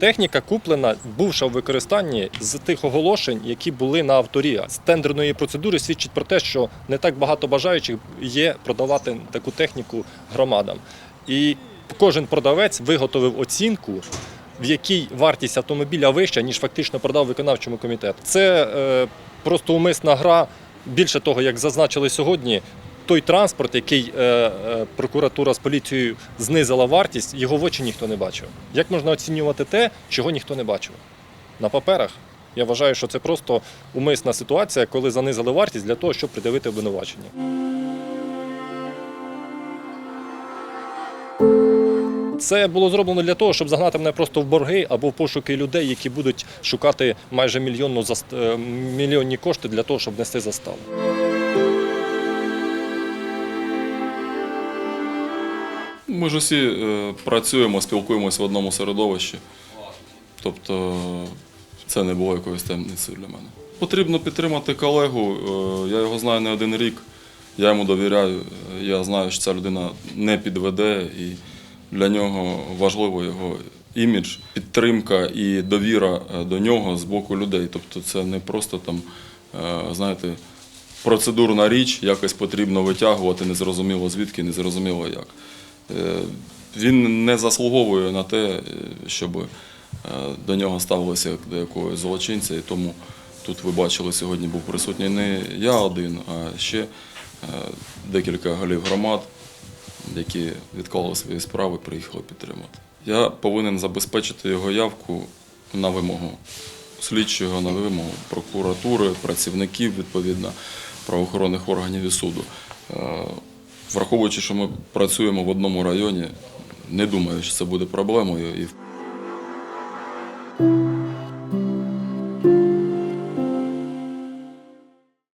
Техніка куплена, бувша в використанні з тих оголошень, які були на авторі. З тендерної процедури свідчить про те, що не так багато бажаючих є продавати таку техніку громадам. І кожен продавець виготовив оцінку, в якій вартість автомобіля вища, ніж фактично продав виконавчому комітету. Це е, просто умисна гра. Більше того, як зазначили сьогодні, той транспорт, який е, е, прокуратура з поліцією знизила вартість, його в очі ніхто не бачив. Як можна оцінювати те, чого ніхто не бачив? На паперах. Я вважаю, що це просто умисна ситуація, коли занизили вартість для того, щоб придавити обвинувачення. Це було зроблено для того, щоб загнати мене просто в борги або в пошуки людей, які будуть шукати майже мільйонну е, мільйонні кошти для того, щоб нести заставу. Ми ж усі е, працюємо, спілкуємося в одному середовищі. Тобто це не було якоюсь таємницею для мене. Потрібно підтримати колегу. е, Я його знаю не один рік. Я йому довіряю. Я знаю, що ця людина не підведе, і для нього важливо його імідж, підтримка і довіра е, до нього з боку людей. Тобто це не просто там, знаєте, процедурна річ, якось потрібно витягувати, незрозуміло звідки, незрозуміло як. Е, Він не заслуговує на те, е, щоб е, до нього ставилося як до якогось злочинця, і тому тут ви бачили, сьогодні був присутній не я один, а ще декілька голів громад, які відклали свої справи, приїхали підтримати. Я повинен забезпечити його явку на вимогу слідчого, на вимогу прокуратури, працівників, відповідно, правоохоронних органів і суду. Враховуючи, що ми працюємо в одному районі, не думаю, що це буде проблемою.